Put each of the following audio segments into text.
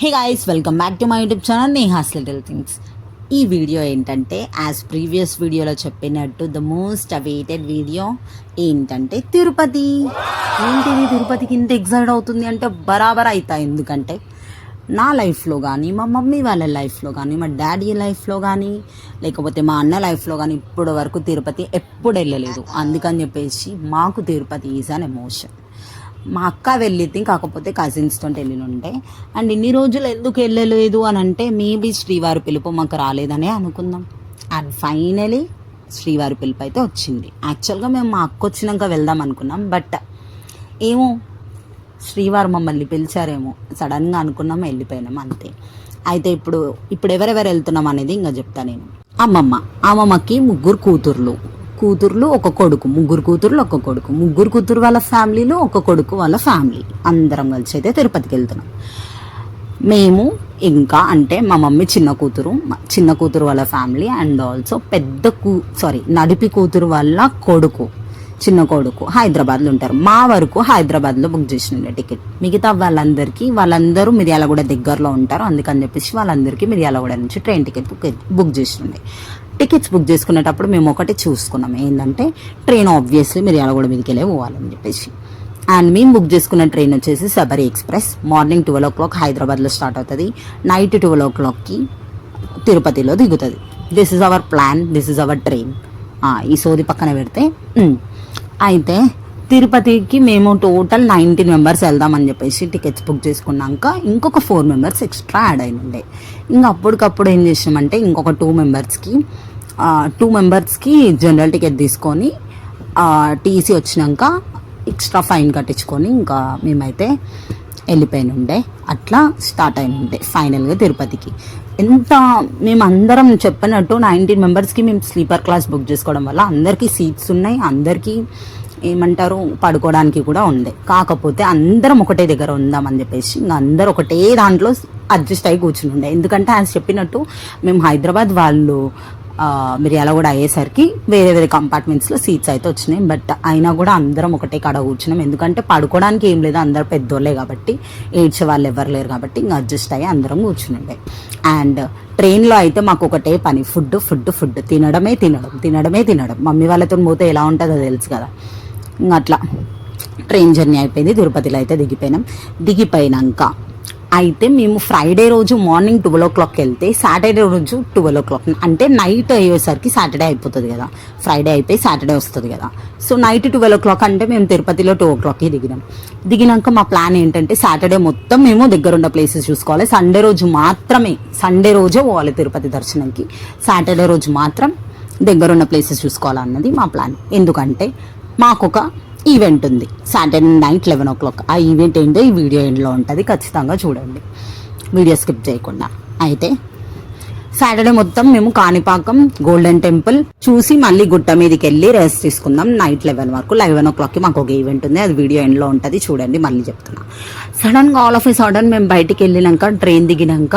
Hey guys welcome back to my YouTube channel Neha's little things ఈ video ఏంటంటే as previous వీడియోలో చెప్పినట్టు the most awaited video ఏంటంటే తిరుపతి. ఏంటిది? తిరుపతికి ఇంత ఎగ్జైట్ అవుతుంది అంటే బరాబర్ అవుతాయి ఎందుకంటే నా లైఫ్లో కానీ మా మమ్మీ వాళ్ళ లైఫ్లో కానీ మా డాడీ లైఫ్లో కానీ లేకపోతే మా అన్న లైఫ్లో కానీ ఇప్పటి వరకు తిరుపతి ఎప్పుడు వెళ్ళలేదు. అందుకని చెప్పేసి మాకు తిరుపతి ఈజ్ అన్ ఎమోషన్ మా అక్క వెళ్ళింది కాకపోతే కజిన్స్తో వెళ్ళిన ఉంటే అండ్ ఇన్ని రోజులు ఎందుకు వెళ్ళలేదు అని అంటే మేబీ శ్రీవారి పిలుపు మాకు రాలేదనే అనుకుందాం. అండ్ ఫైనలీ శ్రీవారి పిలుపు అయితే వచ్చింది. యాక్చువల్గా మేము మా అక్క వచ్చినాక వెళ్దాం అనుకున్నాం బట్ ఏమో శ్రీవారు మమ్మల్ని పిలిచారేమో. సడన్గా అనుకున్నాం వెళ్ళిపోయినాం అంతే. అయితే ఇప్పుడు ఇప్పుడు ఎవరెవరు వెళ్తున్నాం అనేది ఇంకా చెప్తా నేను. అమ్మమ్మ అమ్మమ్మకి ముగ్గురు కూతుర్లు. కూతుర్లు ఒక కొడుకు ముగ్గురు కూతుర్లు ఒక కొడుకు. ముగ్గురు కూతురు వాళ్ళ ఫ్యామిలీలో ఒక కొడుకు వాళ్ళ ఫ్యామిలీ. అందరం కలిసి అయితే తిరుపతికి వెళ్తున్నాం. మేము ఇంకా అంటే మా మమ్మీ చిన్న కూతురు మా చిన్న కూతురు వాళ్ళ ఫ్యామిలీ అండ్ ఆల్సో పెద్ద కూ సారీ నడిపి కూతురు వాళ్ళ కొడుకు చిన్న కొడుకు హైదరాబాద్లో ఉంటారు. మా వరకు హైదరాబాద్లో బుక్ చేసిండే టికెట్. మిగతా వాళ్ళందరికీ వాళ్ళందరూ మిర్యాలగూడ దగ్గరలో ఉంటారు. అందుకని చెప్పేసి వాళ్ళందరికీ మిర్యాలగూడ నుంచి ట్రైన్ టికెట్ బుక్ బుక్ చేసిండే. టికెట్స్ బుక్ చేసుకునేటప్పుడు మేము ఒకటి చూసుకున్నాం. ఏంటంటే ట్రైన్ ఆబ్వియస్లీ మిర్యాలగూడ మీదకి వెళ్ళే పోవాలని చెప్పేసి. అండ్ మేము బుక్ చేసుకున్న ట్రైన్ వచ్చేసి Sabari express. Morning twelve o'clock హైదరాబాద్లో స్టార్ట్ అవుతుంది. నైట్ ట్వెల్వ్ ఓ క్లాక్కి తిరుపతిలో దిగుతుంది. This is our plan this is our train ఈ సోది పక్కన పెడితే అయితే తిరుపతికి మేము టోటల్ నైన్టీన్ మెంబర్స్ వెళ్దామని చెప్పేసి టికెట్స్ బుక్ చేసుకున్నాక ఇంకొక ఫోర్ మెంబర్స్ ఎక్స్ట్రా యాడ్ అయినండే. ఇంకా అప్పటికప్పుడు ఏం చేసామంటే ఇంకొక టూ మెంబర్స్కి టూ మెంబర్స్కి జనరల్ టికెట్ తీసుకొని టీసీ వచ్చినాక ఎక్స్ట్రా ఫైన్ కట్టించుకొని ఇంకా మేమైతే వెళ్ళిపోయినుండే. అట్లా స్టార్ట్ అయినుండే ఫైనల్గా తిరుపతికి. ఎంత మేము అందరం చెప్పినట్టు నైన్టీన్ మెంబర్స్కి మేము స్లీపర్ క్లాస్ బుక్ చేసుకోవడం వల్ల అందరికీ సీట్స్ ఉన్నాయి అందరికీ ఏమంటారు పడుకోవడానికి కూడా ఉండే కాకపోతే అందరం ఒకటే దగ్గర ఉందామని చెప్పేసి ఇంకా అందరు ఒకటే దాంట్లో అడ్జస్ట్ అయ్యి కూర్చుని ఉండే. ఎందుకంటే ఆయన చెప్పినట్టు మేము హైదరాబాద్ వాళ్ళు మిర్యాల కూడా అయ్యేసరికి వేరే వేరే కంపార్ట్మెంట్స్లో సీట్స్ అయితే వచ్చినాయి. బట్ అయినా కూడా అందరం ఒకటే కాడ కూర్చున్నాం. ఎందుకంటే పడుకోవడానికి ఏం లేదు. అందరు పెద్దోళ్ళే కాబట్టి ఏడ్చే వాళ్ళు ఎవరు లేరు కాబట్టి ఇంకా అడ్జస్ట్ అయ్యి అందరం కూర్చునిండే అండ్ ట్రైన్లో అయితే మాకు ఒకటే పని. Food food food. తినడమే తినడం తినడమే తినడం. మమ్మీ వాళ్ళతో పోతే ఎలా ఉంటుందో తెలుసు కదా. అట్లా ట్రైన్ జర్నీ అయిపోయింది తిరుపతిలో అయితే దిగిపోయినాం. దిగిపోయినాక అయితే మేము ఫ్రైడే రోజు మార్నింగ్ ట్వెల్వ్ ఓ క్లాక్కి వెళ్తే సాటర్డే రోజు ట్వెల్వ్ ఓ క్లాక్. అంటే నైట్ అయ్యేసరికి సాటర్డే అయిపోతుంది కదా. ఫ్రైడే అయిపోయి సాటర్డే వస్తుంది కదా. So night twelve o'clock అంటే మేము తిరుపతిలో టూ ఓ క్లాక్కి దిగినాం. దిగినాక మా ప్లాన్ ఏంటంటే సాటర్డే మొత్తం మేము దగ్గరున్న ప్లేసెస్ చూసుకోవాలి. సండే రోజు మాత్రమే సండే రోజే పోవాలి తిరుపతి దర్శనంకి. సాటర్డే రోజు మాత్రం దగ్గరున్న ప్లేసెస్ చూసుకోవాలన్నది మా ప్లాన్. ఎందుకంటే మాకొక ఈవెంట్ ఉంది. Saturday night eleven o'clock ఆ ఈవెంట్ ఏంటో ఈ వీడియో ఎండ్లో ఉంటుంది. ఖచ్చితంగా చూడండి. వీడియో స్కిప్ చేయకుండా. అయితే సాటర్డే మొత్తం మేము కాణిపాకం గోల్డెన్ టెంపుల్ చూసి మళ్ళీ గుట్ట మీదకి వెళ్ళి రెస్ట్ తీసుకుందాం. నైట్ లెవెన్ వరకు లెవెన్ ఓ క్లాక్కి మాకు ఒక ఈవెంట్ ఉంది. అది వీడియో ఎండ్లో ఉంటుంది. చూడండి మళ్ళీ చెప్తున్నా. సడన్గా ఆల్ ఆఫ్ ఏ సడన్ మేము బయటికి వెళ్ళినాక ట్రైన్ దిగినాక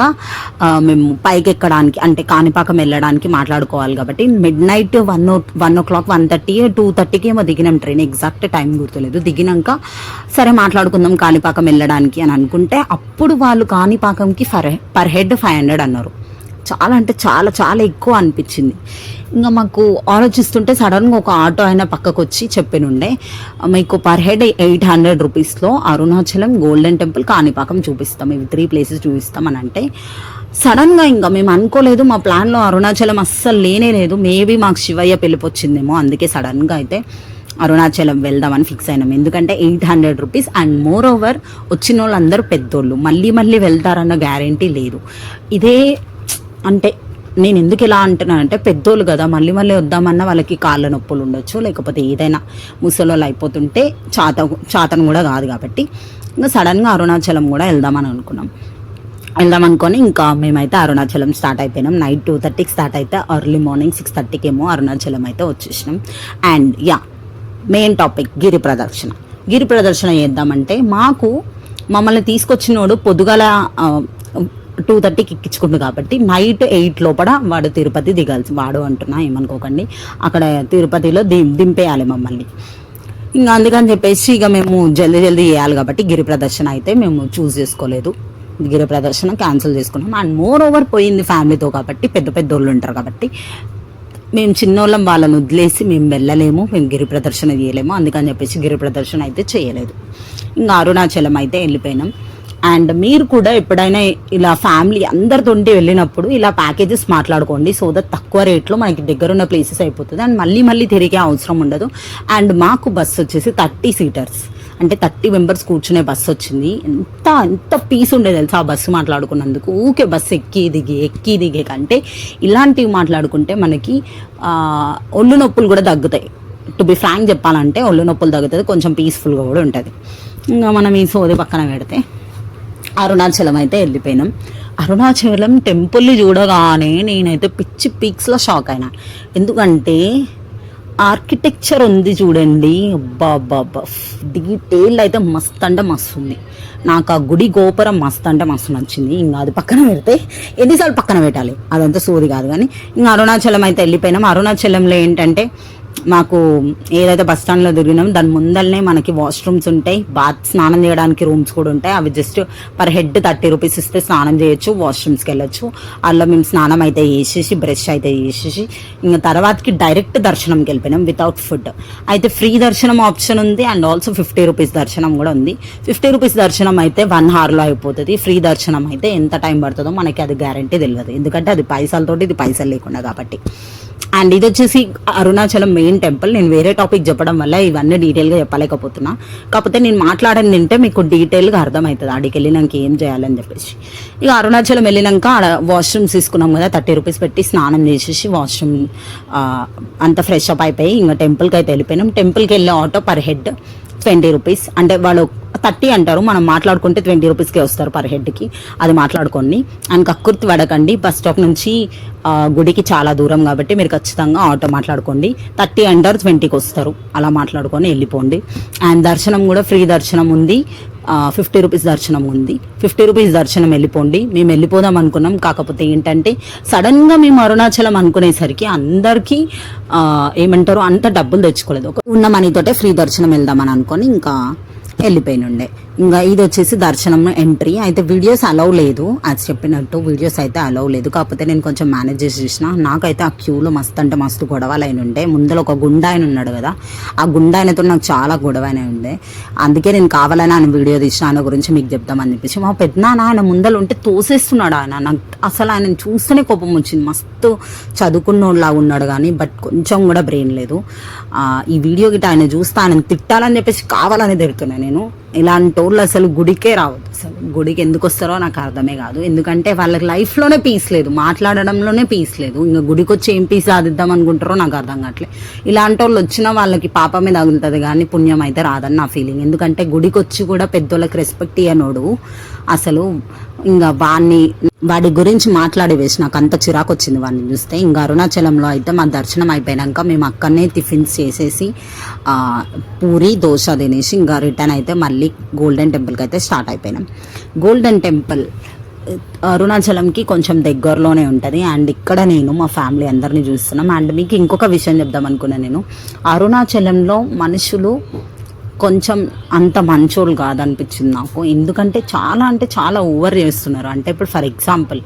మేము పైకి ఎక్కడానికి అంటే కాణిపాకం వెళ్ళడానికి మాట్లాడుకోవాలి కాబట్టి midnight one o one o'clock one thirty two థర్టీకి ఏమో దిగినాం ట్రైన్ ఎగ్జాక్ట్ టైం గుర్తులేదు. దిగినాక సరే మాట్లాడుకుందాం కాణిపాకం వెళ్ళడానికి అని అనుకుంటే అప్పుడు వాళ్ళు కాణిపాకంకి for per head five hundred అన్నారు. చాలా అంటే చాలా చాలా ఎక్కువ అనిపించింది. ఇంకా మాకు ఆలోచిస్తుంటే సడన్గా ఒక ఆటో అయినా పక్కకు వచ్చి చెప్పినుండే మీకు పర్ హెడ్ ఎయిట్ హండ్రెడ్ రూపీస్లో అరుణాచలం గోల్డెన్ టెంపుల్ కాణిపాకం చూపిస్తాం ఇవి త్రీ ప్లేసెస్ చూపిస్తాం అని అంటే సడన్గా ఇంకా మేము అనుకోలేదు మా ప్లాన్లో అరుణాచలం అస్సలు లేనే లేదు మేబీ మాకు శివయ్య పిలుపు వచ్చిందేమో అందుకే సడన్గా అయితే అరుణాచలం వెళ్దామని ఫిక్స్ అయినాం. ఎందుకంటే eight hundred rupees and more over వచ్చిన వాళ్ళందరూ పెద్దోళ్ళు మళ్ళీ మళ్ళీ వెళ్తారన్న గ్యారంటీ లేదు. ఇదే అంటే నేను ఎందుకు ఇలా అంటున్నానంటే పెద్దోళ్ళు కదా మళ్ళీ మళ్ళీ వద్దామన్నా వాళ్ళకి కాళ్ళ నొప్పులు ఉండొచ్చు లేకపోతే ఏదైనా ముసలోళ్ళు అయిపోతుంటే చాత చాతను కూడా కాదు కాబట్టి. ఇంకా సడన్గా అరుణాచలం కూడా వెళ్దామని అనుకున్నాం. వెళ్దాం అనుకొని ఇంకా మేమైతే అరుణాచలం స్టార్ట్ అయిపోయినాం. నైట్ టూ థర్టీకి స్టార్ట్ అయితే అర్లీ మార్నింగ్ సిక్స్ థర్టీకి ఏమో అరుణాచలం అయితే వచ్చేసినాం. అండ్ యా మెయిన్ టాపిక్ గిరి ప్రదర్శన. గిరి ప్రదర్శన చేద్దామంటే మాకు మమ్మల్ని తీసుకొచ్చినోడు పొద్దుగల టూ థర్టీకి ఎక్కించుకుండు కాబట్టి నైట్ ఎయిట్ లోపల వాడు తిరుపతి దిగాల్సి వాడు అంటున్నా ఏమనుకోకండి. అక్కడ తిరుపతిలో ది దింపేయాలి మమ్మల్ని. ఇంకా అందుకని చెప్పేసి ఇక మేము జల్దీ జల్దీ చేయాలి కాబట్టి గిరి ప్రదర్శన అయితే మేము చూస్ చేసుకోలేదు. గిరి ప్రదర్శన క్యాన్సిల్ చేసుకున్నాం. అండ్ మోర్ ఓవర్ పోయింది ఫ్యామిలీతో కాబట్టి పెద్ద పెద్ద వాళ్ళు ఉంటారు కాబట్టి మేము చిన్నోళ్ళం వాళ్ళని వదిలేసి మేము వెళ్ళలేము మేము గిరి ప్రదర్శన చేయలేము. అందుకని చెప్పేసి గిరి ప్రదర్శన అయితే చేయలేదు. ఇంకా అరుణాచలం అయితే వెళ్ళిపోయినాం. అండ్ మీరు కూడా ఎప్పుడైనా ఇలా ఫ్యామిలీ అందరితోటి వెళ్ళినప్పుడు ఇలా ప్యాకేజెస్ మాట్లాడుకోండి. సో దట్ తక్కువ రేట్లో మనకి దగ్గర ఉన్న ప్లేసెస్ అయిపోతుంది. అండ్ మళ్ళీ మళ్ళీ తిరిగే అవసరం ఉండదు. అండ్ మాకు బస్సు వచ్చేసి థర్టీ సీటర్స్ అంటే థర్టీ మెంబర్స్ కూర్చునే బస్సు వచ్చింది. ఎంత ఎంత పీస్ ఉండేది తెలుసా ఆ బస్సు మాట్లాడుకున్నందుకు. ఊకే బస్సు ఎక్కి దిగి ఎక్కి దిగే కంటే ఇలాంటివి మాట్లాడుకుంటే మనకి ఒళ్ళు నొప్పులు కూడా తగ్గుతాయి. టు బి ఫ్రాంక్ చెప్పాలంటే ఒళ్ళు నొప్పులు తగ్గుతుంది కొంచెం పీస్ఫుల్గా కూడా ఉంటుంది. ఇంకా మనం ఈ సోది పక్కన పెడితే అరుణాచలం అయితే వెళ్ళిపోయినాం. అరుణాచలం టెంపుల్ని చూడగానే నేనైతే పిచ్చి పీక్స్లో షాక్ అయినా. ఎందుకంటే ఆర్కిటెక్చర్ ఉంది చూడండి. బాబా డీటెయిల్ అయితే మస్త్ అంటే మస్తు ఉంది. నాకు ఆ గుడి గోపురం మస్త్ అంటే మస్తు నచ్చింది. ఇంకా అది పక్కన పెడితే ఎన్నిసార్లు పక్కన పెట్టాలి? అదంతా సోది కాదు కానీ. ఇంకా అరుణాచలం అయితే వెళ్ళిపోయినాం. అరుణాచలంలో ఏంటంటే మాకు ఏదైతే బస్ స్టాండ్లో దొరికినామో దాని ముందరనే మనకి వాష్రూమ్స్ ఉంటాయి. బాత్ స్నానం చేయడానికి రూమ్స్ కూడా ఉంటాయి. అవి just per head thirty rupees ఇస్తే స్నానం చేయొచ్చు వాష్రూమ్స్కి వెళ్ళొచ్చు. అందులో మేము స్నానం అయితే చేసేసి బ్రష్ అయితే చేసేసి ఇంకా తర్వాతకి డైరెక్ట్ దర్శనంకి వెళ్ళిపోయినాం వితౌట్ ఫుడ్ అయితే ఫ్రీ దర్శనం ఆప్షన్ ఉంది అండ్ ఆల్సో ఫిఫ్టీ రూపీస్ దర్శనం కూడా ఉంది. ఫిఫ్టీ రూపీస్ దర్శనం అయితే వన్ హార్లో అయిపోతుంది. ఫ్రీ దర్శనం అయితే ఎంత టైం పడుతుందో మనకి అది గ్యారంటీ తెలియదు ఎందుకంటే అది పైసలతోటి ఇది పైసలు లేకుండా కాబట్టి. అండ్ ఇది వచ్చేసి అరుణాచలం మెయిన్ టెంపుల్ నేను వేరే టాపిక్ చెప్పడం వల్ల ఇవన్నీ డీటెయిల్గా చెప్పలేకపోతున్నా. కాకపోతే నేను మాట్లాడని తింటే మీకు డీటెయిల్గా అర్థమవుతుంది. ఆడికి వెళ్ళినాక ఏం చేయాలని చెప్పేసి. ఇక అరుణాచలం వెళ్ళినాక ఆడ వాష్రూమ్స్ తీసుకున్నాం కదా థర్టీ రూపీస్ పెట్టి స్నానం చేసేసి వాష్రూమ్ అంత ఫ్రెష్ అప్ అయిపోయి ఇంకా టెంపుల్కి అయితే వెళ్ళిపోయినాం. టెంపుల్కి వెళ్ళే auto per head twenty rupees అంటే వాళ్ళు థర్టీ అంటారు. మనం మాట్లాడుకుంటే ట్వంటీ రూపీస్కే వస్తారు పర్ హెడ్కి. అది మాట్లాడుకోండి. అండ్ కక్కుర్తి పడకండి బస్ స్టాప్ నుంచి గుడికి చాలా దూరం కాబట్టి మీరు ఖచ్చితంగా ఆటో మాట్లాడుకోండి. థర్టీ అంటారు ట్వంటీకి వస్తారు. అలా మాట్లాడుకొని వెళ్ళిపోండి. అండ్ దర్శనం కూడా ఫ్రీ దర్శనం ఉంది. ఫిఫ్టీ రూపీస్ దర్శనం ఉంది. ఫిఫ్టీ రూపీస్ దర్శనం వెళ్ళిపోండి. మేము వెళ్ళిపోదాం అనుకున్నాం. కాకపోతే ఏంటంటే సడన్గా మేము అరుణాచలం అనుకునేసరికి అందరికీ ఏమంటారు అంత డబ్బులు తెచ్చుకోలేదు. ఉన్న మనీతోటే ఫ్రీ దర్శనం వెళ్దామని అనుకొని ఇంకా వెళ్ళిపోయినుండే ఇంకా ఇది వచ్చేసి దర్శనం ఎంట్రీ. అయితే వీడియోస్ అలౌ లేదు. అది చెప్పినట్టు వీడియోస్ అయితే అలౌ లేదు. కాకపోతే నేను కొంచెం మేనేజ్ చేసి చూసిన. నాకైతే ఆ క్యూలో మస్తు అంటే మస్తు గొడవలు అయిన ఉండే ముందర ఒక గుండా ఆయన ఉన్నాడు కదా. ఆ గుండా ఆయనతో నాకు చాలా గొడవ అయిన ఉండే అందుకే నేను కావాలని ఆయన వీడియో తీసిన. ఆయన గురించి మీకు చెప్తామని చెప్పేసి. మా పెద్దనాన్న ఆయన ముందర ఉంటే తోసేస్తున్నాడు ఆయన. నాకు అసలు ఆయన చూస్తేనే కోపం వచ్చింది. మస్తు చదువుకున్నోళ్ళలాగా ఉన్నాడు కానీ బట్ కొంచెం కూడా బ్రెయిన్ లేదు. ఈ వీడియో గిట్ట ఆయన చూస్తే ఆయన తిట్టాలని చెప్పేసి కావాలని తిడుతున్నాను నేను. ఇలాంటి వాళ్ళు అసలు గుడికే రావద్దు. అసలు గుడికి ఎందుకు వస్తారో నాకు అర్థమే కాదు. ఎందుకంటే వాళ్ళకి లైఫ్లోనే పీస్ లేదు. మాట్లాడడంలోనే పీస్ లేదు. ఇంకా గుడికి వచ్చి ఏం పీస్ సాధిద్దాం అనుకుంటారో నాకు అర్థం కావట్లేదు. ఇలాంటి వాళ్ళు వచ్చినా వాళ్ళకి పాపమే తగులుతుంది కానీ పుణ్యం అయితే రాదని నా ఫీలింగ్ ఎందుకంటే గుడికి వచ్చి కూడా పెద్దోళ్ళకి రెస్పెక్ట్ ఇయ్యనోడు అసలు ఇంకా వాడిని వాడి గురించి మాట్లాడి వేసి నాకు అంత చిరాకు వచ్చింది వాడిని చూస్తే. ఇంకా అరుణాచలంలో అయితే మా దర్శనం అయిపోయాక మేము అక్కడనే టిఫిన్స్ చేసేసి పూరి దోశ తినేసి ఇంకా రిటర్న్ అయితే మళ్ళీ గోల్డెన్ టెంపుల్కి అయితే స్టార్ట్ అయిపోయినాం. గోల్డెన్ టెంపుల్ అరుణాచలంకి కొంచెం దగ్గరలోనే ఉంటుంది. అండ్ ఇక్కడ నేను మా ఫ్యామిలీ అందరినీ చూస్తున్నాం. అండ్ మీకు ఇంకొక విషయం చెప్దాం అనుకున్నాను నేను. అరుణాచలంలో మనుషులు కొంచెం అంత మంచోళ్ళు కాదనిపించింది నాకు. ఎందుకంటే చాలా అంటే చాలా ఓవర్ చేస్తున్నారు. అంటే ఇప్పుడు ఫర్ ఎగ్జాంపుల్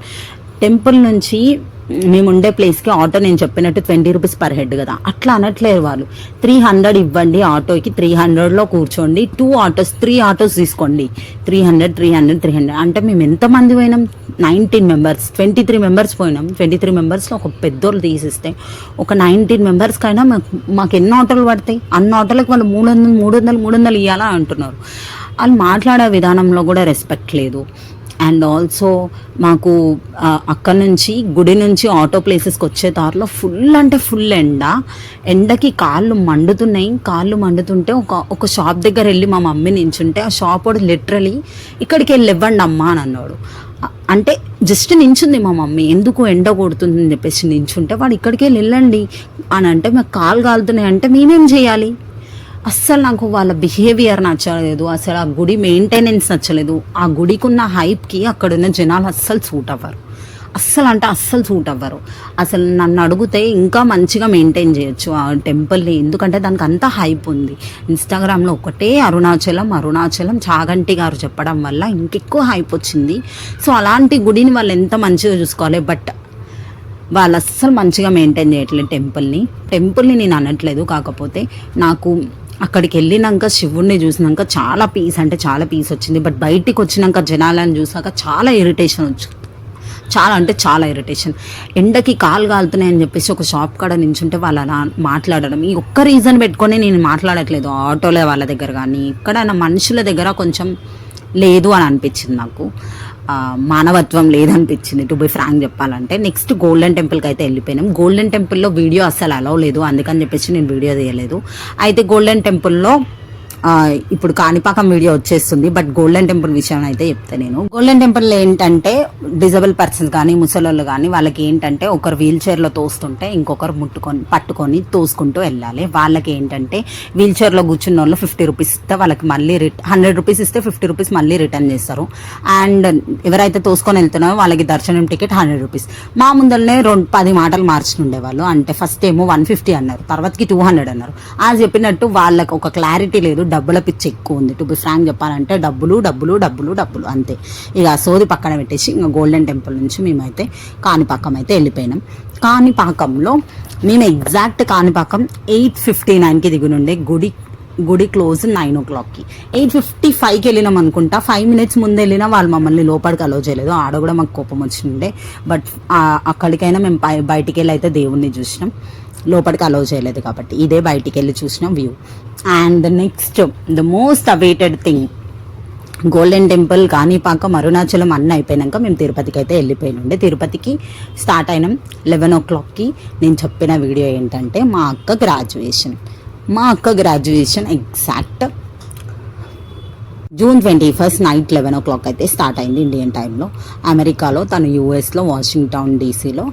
టెంపుల్ నుంచి మేము ఉండే ప్లేస్కి ఆటో నేను చెప్పినట్టు ట్వంటీ రూపీస్ పర్ హెడ్ కదా. అట్లా అనట్లేరు వాళ్ళు. త్రీ హండ్రెడ్ ఇవ్వండి ఆటోకి త్రీ హండ్రెడ్లో కూర్చోండి. టూ ఆటోస్ త్రీ ఆటోస్ తీసుకోండి. Three hundred three hundred three hundred అంటే మేము ఎంతమంది పోయినాం? Nineteen members twenty three members పోయినాం. ట్వంటీ త్రీ మెంబర్స్లో ఒక పెద్దోళ్ళు తీసిస్తే ఒక నైన్టీన్ మెంబర్స్కైనా మాకు మాకు ఎన్ని ఆటోలు పడతాయి? అన్ని ఆటోలకు వాళ్ళు మూడు వందలు మూడు వందలు మూడు వందలు ఇవ్వాలా అంటున్నారు. వాళ్ళు మాట్లాడే విధానంలో కూడా రెస్పెక్ట్ లేదు. అండ్ ఆల్సో మాకు అక్కడ నుంచి గుడి నుంచి ఆటో ప్లేసెస్కి వచ్చే దారిలో ఫుల్ అంటే ఫుల్ ఎండ. ఎండకి కాళ్ళు మండుతున్నాయి. కాళ్ళు మండుతుంటే ఒక ఒక షాప్ దగ్గర వెళ్ళి మా మమ్మీ నించుంటే ఆ షాప్ వాడు లిటరలీ ఇక్కడికి వెళ్ళి ఇవ్వండి అమ్మా అని అన్నాడు. అంటే జస్ట్ నించుంది మా మమ్మీ. ఎందుకు ఎండ కొడుతుంది అని చెప్పేసి నించుంటే వాడు ఇక్కడికి వెళ్ళి వెళ్ళండి అని అంటే మాకు కాలు కాలుతున్నాయి అంటే మేమేం చేయాలి? అస్సలు నాకు వాళ్ళ బిహేవియర్ నచ్చలేదు. అసలు ఆ గుడి మెయింటెనెన్స్ నచ్చలేదు. ఆ గుడికి ఉన్న హైప్కి అక్కడున్న జనాలు అస్సలు సూట్ అవ్వరు. అస్సలు అంటే అస్సలు సూట్ అవ్వరు. అసలు నన్ను అడిగితే ఇంకా మంచిగా మెయింటైన్ చేయొచ్చు ఆ టెంపుల్ని ఎందుకంటే దానికి అంత హైప్ ఉంది. ఇన్స్టాగ్రామ్లో ఒకటే అరుణాచలం అరుణాచలం చాగంటి గారు చెప్పడం వల్ల ఇంకెక్కువ హైప్ వచ్చింది. సో అలాంటి గుడిని వాళ్ళు ఎంత మంచిగా చూసుకోవాలి? బట్ వాళ్ళు అస్సలు మంచిగా మెయింటైన్ చేయట్లేదు టెంపుల్ని టెంపుల్ని నేను అనట్లేదు. కాకపోతే నాకు అక్కడికి వెళ్ళినాక శివుణ్ణి చూసినాక చాలా పీస్ అంటే చాలా పీస్ వచ్చింది. బట్ బయటికి వచ్చినాక జనాలను చూసాక చాలా ఇరిటేషన్ వచ్చింది. చాలా అంటే చాలా ఇరిటేషన్ ఎండకి కాలు కాలుతున్నాయని చెప్పేసి ఒక షాప్ కాడ నించుంటే వాళ్ళ అలా మాట్లాడడం. ఈ ఒక్క రీజన్ పెట్టుకొని నేను మాట్లాడట్లేదు. ఆటోలో వాళ్ళ దగ్గర కానీ ఎక్కడైనా మనుషుల దగ్గర కొంచెం లేదు అని అనిపించింది నాకు. మానవత్వం లేదనిపించింది. టు బి ఫ్రాంక్ చెప్పాలంటే నెక్స్ట్ గోల్డెన్ టెంపుల్కి అయితే వెళ్ళిపోయినాం. గోల్డెన్ టెంపుల్లో వీడియో అస్సలు అలవ్ లేదు. అందుకని చెప్పేసి నేను వీడియో తీయలేదు. అయితే గోల్డెన్ టెంపుల్లో ఇప్పుడు కాణిపాకం వీడియో వచ్చేస్తుంది బట్ గోల్డెన్ టెంపుల్ విషయం అయితే చెప్తా నేను. గోల్డెన్ టెంపుల్ ఏంటంటే డిజబుల్ పర్సన్స్ కానీ ముసలోళ్ళు కానీ వాళ్ళకి ఏంటంటే ఒకరు వీల్ చైర్లో తోస్తుంటే ఇంకొకరు ముట్టుకొని పట్టుకొని తోసుకుంటూ వెళ్ళాలి. వాళ్ళకి ఏంటంటే వీల్ చైర్లో కూర్చున్న వాళ్ళు ఫిఫ్టీ రూపీస్ ఇస్తే వాళ్ళకి మళ్ళీ రిట హండ్రెడ్ రూపీస్ ఇస్తే ఫిఫ్టీ రూపీస్ మళ్ళీ రిటర్న్ చేస్తారు. అండ్ ఎవరైతే తోసుకొని వెళ్తున్నారో వాళ్ళకి దర్శనం టికెట్ హండ్రెడ్ రూపీస్ మా ముందరనే రెండు పది మాటలు మార్చుండేవాళ్ళు. అంటే ఫస్ట్ ఏమో వన్ ఫిఫ్టీ అన్నారు తర్వాతకి టూ హండ్రెడ్ అన్నారు. ఆ చెప్పినట్టు వాళ్ళకి ఒక క్లారిటీ లేదు డబ్బుల పిచ్చి ఎక్కువ ఉంది. టు బి ఫ్రాంక్ చెప్పాలంటే డబ్బులు డబ్బులు డబ్బులు డబ్బులు అంతే. ఇక ఆ సోది పక్కన పెట్టేసి ఇంకా గోల్డెన్ టెంపుల్ నుంచి మేమైతే కాణిపాకం అయితే వెళ్ళిపోయినాం. కాణిపాకంలో మేము ఎగ్జాక్ట్ కాణిపాకం ఎయిట్ ఫిఫ్టీ నైన్కి దిగునుండే గుడి గుడి క్లోజ్ నైన్ ఓ క్లాక్కి ఎయిట్ ఫిఫ్టీ ఫైవ్కి వెళ్ళినాం అనుకుంటా. ఫైవ్ మినిట్స్ ముందు వెళ్ళినా వాళ్ళు మమ్మల్ని లోపలికి అలో చేయలేదు. ఆడ కూడా మాకు కోపం వచ్చిండే. బట్ అక్కడికైనా మేము బయ బయటికి వెళ్ళి అయితే దేవుణ్ణి చూసినాం. లోపలికి అలో చేయలేదు కాబట్టి. ఇదే బయటికి వెళ్ళి చూసిన view and the next the most awaited thing golden temple Kanipakam Arunachalam అన్నీ అయిపోయినాక మేము తిరుపతికి అయితే వెళ్ళిపోయినుండే తిరుపతికి స్టార్ట్ అయినాం లెవెన్ ఓ క్లాక్కి నేను చెప్పిన వీడియో ఏంటంటే మా అక్క గ్రాడ్యుయేషన్ మా అక్క graduation exact June twenty first night eleven o'clock అయితే స్టార్ట్ అయింది ఇండియన్ టైంలో. అమెరికాలో తను యూఎస్లో వాషింగ్టన్ డీసీలో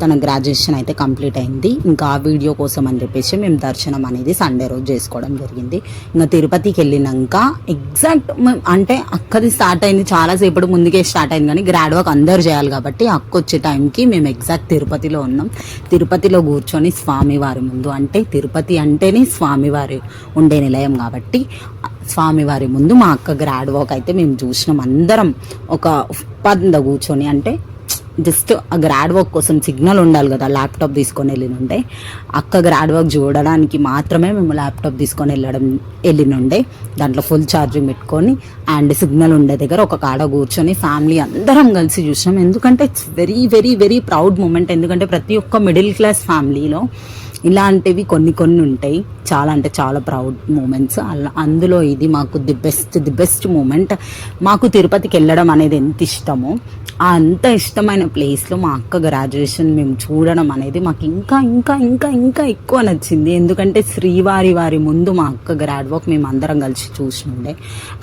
తన గ్రాడ్యుయేషన్ అయితే కంప్లీట్ అయింది. ఇంకా ఆ వీడియో కోసం అని చెప్పేసి మేము దర్శనం అనేది సండే రోజు చేసుకోవడం జరిగింది. ఇంకా తిరుపతికి వెళ్ళినాక ఎగ్జాక్ట్ అంటే అక్కది స్టార్ట్ అయింది చాలాసేపటి ముందుకే స్టార్ట్ అయింది కానీ గ్రాడ్ వర్క్ అందరు చేయాలి కాబట్టి అక్క వచ్చే టైంకి మేము ఎగ్జాక్ట్ తిరుపతిలో ఉన్నాం. తిరుపతిలో కూర్చొని స్వామివారి ముందు అంటే తిరుపతి అంటేనే స్వామివారి ఉండే నిలయం కాబట్టి స్వామివారి ముందు మా అక్క గ్రాడ్ వాక్ అయితే మేము చూసినాం. అందరం ఒక పదంద కూర్చొని అంటే జస్ట్ ఆ గ్రాడ్ వర్క్ కోసం సిగ్నల్ ఉండాలి కదా ల్యాప్టాప్ తీసుకొని వెళ్ళినుండే. అక్క గ్రాడ్ వర్క్ చూడడానికి మాత్రమే మేము ల్యాప్టాప్ తీసుకొని వెళ్ళడం వెళ్ళినుండే. దాంట్లో ఫుల్ ఛార్జింగ్ పెట్టుకొని అండ్ సిగ్నల్ ఉండే దగ్గర ఒక కాడ కూర్చొని ఫ్యామిలీ అందరం కలిసి చూసినాం. ఎందుకంటే it's very very very proud moment ఎందుకంటే ప్రతి ఒక్క మిడిల్ క్లాస్ ఫ్యామిలీలో ఇలాంటివి కొన్ని కొన్ని ఉంటాయి. చాలా అంటే చాలా ప్రౌడ్ మూమెంట్స్ అలా అందులో ఇది మాకు the best the best moment మాకు తిరుపతికి వెళ్ళడం అనేది ఎంత ఇష్టమో అంత ఇష్టమైన ప్లేస్లో మా అక్క గ్రాడ్యుయేషన్ మేము చూడడం అనేది మాకు ఇంకా ఇంకా ఇంకా ఇంకా ఎక్కువ నచ్చింది. ఎందుకంటే శ్రీవారి వారి ముందు మా అక్క గ్రాడ్ వర్క్ మేము అందరం కలిసి చూసినుండే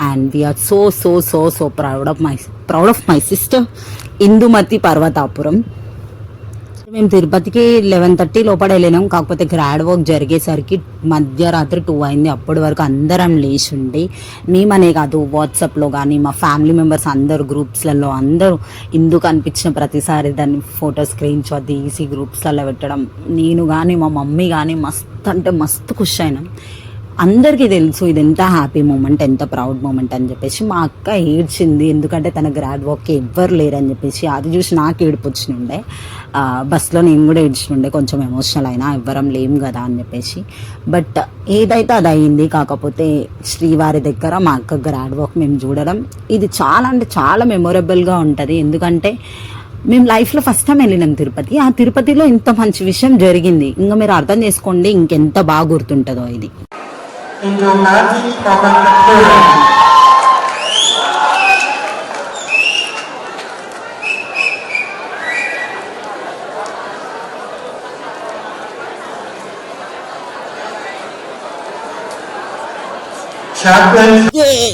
and we are so so so so proud of my proud of my sister Indumathi Parvathapuram. మేము తిరుపతికి లెవెన్ థర్టీ లోపల వెళ్ళినాం. కాకపోతే గ్రాడ్ వర్క్ జరిగేసరికి మధ్యరాత్రి టూ అయింది. అప్పటి వరకు అందరం లేచి ఉండి మేమనే కాదు వాట్సాప్లో కానీ మా ఫ్యామిలీ మెంబర్స్ అందరు గ్రూప్స్లలో అందరూ ఇందుకు అనిపించిన ప్రతిసారి దాన్ని ఫోటో స్క్రీన్ షాట్ తీసి గ్రూప్స్లలో పెట్టడం. నేను కానీ మా మమ్మీ కానీ మస్తు అంటే మస్తు ఖుష్ అయినాం. అందరికీ తెలుసు ఇది ఎంత హ్యాపీ మూమెంట్ ఎంత ప్రౌడ్ మూమెంట్ అని చెప్పేసి మా అక్క ఏడ్చింది. ఎందుకంటే తన గ్రాడ్ వర్క్కి ఎవ్వరు లేరని చెప్పేసి అది చూసి నాకు ఏడుపు వచ్చినుండే. బస్సులో నేను కూడా ఏడ్చినుండే కొంచెం ఎమోషనల్ అయినా ఎవ్వరం లేం కదా అని చెప్పేసి. బట్ ఏదైతే అది అయింది కాకపోతే శ్రీవారి దగ్గర మా అక్క గ్రాడ్ వర్క్ మేము చూడడం ఇది చాలా అంటే చాలా మెమొరబుల్గా ఉంటుంది. ఎందుకంటే మేము లైఫ్లో ఫస్ట్ టైం వెళ్ళినాం తిరుపతి. ఆ తిరుపతిలో ఇంత మంచి విషయం జరిగింది. ఇంకా మీరు అర్థం చేసుకోండి ఇంకెంత బాగా గుర్తుంటుందో ఇది. em Leonardo Palma Capurana.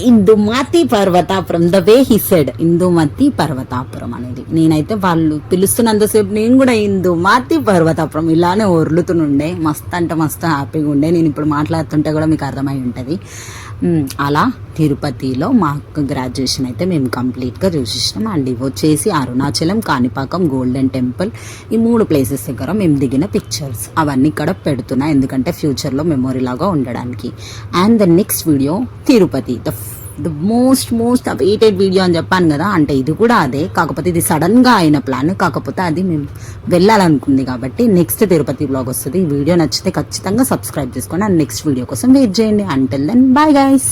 Indumathi Parvathapuram the way he said Indumathi Parvathapuram అనేది. నేనైతే వాళ్ళు పిలుస్తున్నంతసేపు నేను కూడా ఇందుమతి పర్వతాపురం ఇలానే ఒర్లుతుండే మస్తు అంటే మస్తు హ్యాపీగా ఉండే నేను ఇప్పుడు మాట్లాడుతుంటే కూడా మీకు అర్థమై ఉంటుంది. అలా తిరుపతిలో మా గ్రాడ్యుయేషన్ అయితే మేము కంప్లీట్గా చూసినాం. అండ్ ఇవి వచ్చేసి అరుణాచలం కాణిపాకం గోల్డెన్ టెంపుల్ ఈ మూడు ప్లేసెస్ దగ్గర మేము దిగిన పిక్చర్స్ అవన్నీ ఇక్కడ పెడుతున్నా ఎందుకంటే ఫ్యూచర్లో మెమొరీ లాగా ఉండడానికి. And the next video Tirupati the the most most awaited video అని చెప్పాను కదా అంటే ఇది కూడా అదే. కాకపోతే ఇది సడన్గా అయిన ప్లాన్ కాకపోతే అది మేము వెళ్ళాలనుకుంది కాబట్టి నెక్స్ట్ తిరుపతి బ్లాగ్ వస్తుంది. ఈ వీడియో నచ్చితే ఖచ్చితంగా సబ్స్క్రైబ్ చేసుకోండి అండ్ నెక్స్ట్ వీడియో కోసం వెయిట్ చేయండి. Until then bye guys